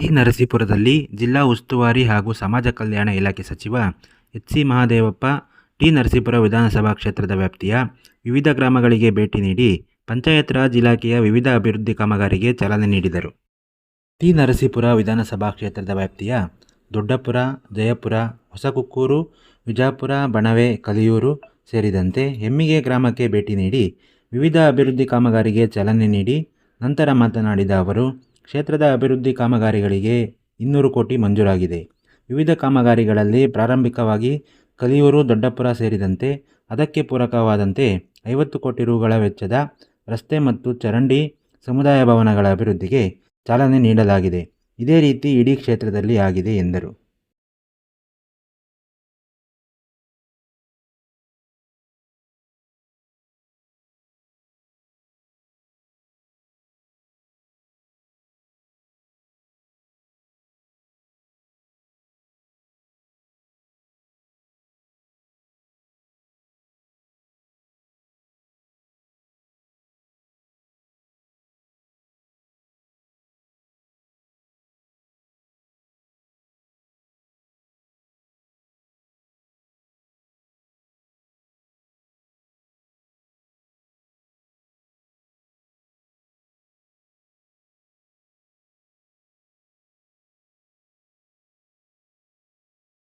T ನರಸೀಪುರದಲ್ಲಿ ಜಿಲ್ಲಾ ಉಸ್ತುವಾರಿ ಹಾಗೂ ಸಮಾಜ ಕಲ್ಯಾಣ ಇಲಾಖೆ ಸಚಿವ H C Mahadevappa, T Narasipura ವಿಧಾನಸಭಾ ಕ್ಷೇತ್ರದ ವ್ಯಾಪ್ತಿಯ ವಿವಿಧ ಗ್ರಾಮಗಳಿಗೆ ಭೇಟಿ ನೀಡಿ ಪಂಚಾಯತ್ ರಾಜ್ ಇಲಾಖೆಯ ವಿವಿಧ ಅಭಿವೃದ್ಧಿ ಕಾಮಗಾರಿಗೆ ಚಾಲನೆ ನೀಡಿದರು. ಟಿ ನರಸೀಪುರ ವಿಧಾನಸಭಾ ಕ್ಷೇತ್ರದ ವ್ಯಾಪ್ತಿಯ ದೊಡ್ಡಪುರ, ಜಯಪುರ, ಹೊಸಕುಕ್ಕೂರು, ವಿಜಾಪುರ, ಬಣವೆ, ಕಲಿಯೂರು ಸೇರಿದಂತೆ ಹೆಮ್ಮಿಗೆ ಗ್ರಾಮಕ್ಕೆ ಭೇಟಿ ನೀಡಿ ವಿವಿಧ ಅಭಿವೃದ್ಧಿ ಕಾಮಗಾರಿಗೆ ಚಾಲನೆ ನೀಡಿ ನಂತರ ಮಾತನಾಡಿದ ಅವರು ಕ್ಷೇತ್ರದ ಅಭಿವೃದ್ಧಿ ಕಾಮಗಾರಿಗಳಿಗೆ ಇನ್ನೂರು ಕೋಟಿ ಮಂಜೂರಾಗಿದೆ. ವಿವಿಧ ಕಾಮಗಾರಿಗಳಲ್ಲಿ ಪ್ರಾರಂಭಿಕವಾಗಿ ಕಲಿಯೂರು, ದೊಡ್ಡಪುರ ಸೇರಿದಂತೆ ಅದಕ್ಕೆ ಪೂರಕವಾದಂತೆ ಐವತ್ತು ಕೋಟಿ ರುಗಳ ವೆಚ್ಚದ ರಸ್ತೆ ಮತ್ತು ಚರಂಡಿ ಸಮುದಾಯ ಭವನಗಳ ಅಭಿವೃದ್ಧಿಗೆ ಚಾಲನೆ ನೀಡಲಾಗಿದೆ. ಇದೇ ರೀತಿ ಇಡೀ ಕ್ಷೇತ್ರದಲ್ಲಿ ಆಗಿದೆ ಎಂದರು.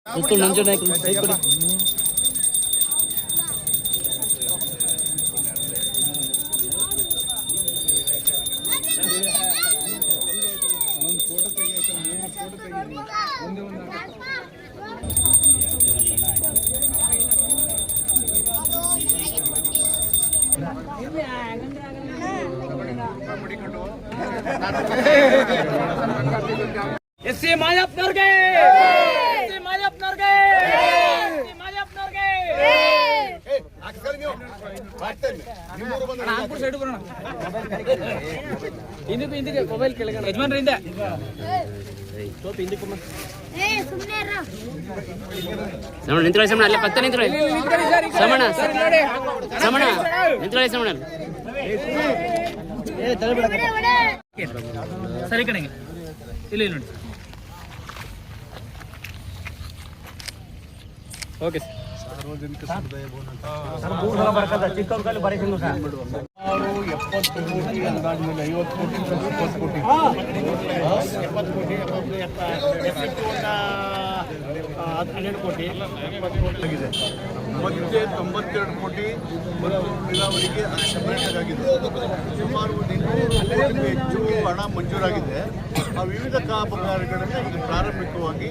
ಮತ್ತು ನಂಜು ನಾಯ್ಕರು ಕೈ ಕೊಡಿ ಎಸ್ ಸಿ ಮಾಯಪ್ಪನವ್ರಿಗೆ ಎಸ್ ಸಿ ಮಾಯಪ್ಪನವ್ರಿಗೆ ಸೈಡ್ ಬರೋಣ ಮೊಬೈಲ್. ಸಮಣ ನಿಂತ್ಕೊಳ್ಳಿ ಸಮಣ ಅಲ್ಲೇ ಪಕ್ಕ ನಿಂತ್ಕೊಳ್ಳಿ. ಸಮಣ ಸಮಣ ನಿಂತ್ಕೊಳ್ಳಿ ಸಮಣ ಸರಿ ಕಡೆಗೆ ಇಲ್ಲಿ ನೋಡಿ. ಓಕೆ ಸುಮಾರು ಎಪ್ಪತ್ತು ಕೋಟಿ ಐವತ್ತು ಕೋಟಿ ಎಪ್ಪತ್ತು ಕೋಟಿ ಎಪ್ಪತ್ತು ಕೋಟಿ ಹನ್ನೆರಡು ಕೋಟಿ ಆಗಿದೆ ಮಧ್ಯೆ ತೊಂಬತ್ತೆರಡು ಕೋಟಿ ಮತ್ತು ನೀರಾವರಿಗೆ ಸಪರೇಟ್ ಆಗಿದೆ ಸುಮಾರು ಹೆಚ್ಚು ಹಣ ಮಂಜೂರಾಗಿದೆ. ಆ ವಿವಿಧ ಕಾಮಗಾರಿಗಳನ್ನು ಈಗ ಪ್ರಾರಂಭಿಕವಾಗಿ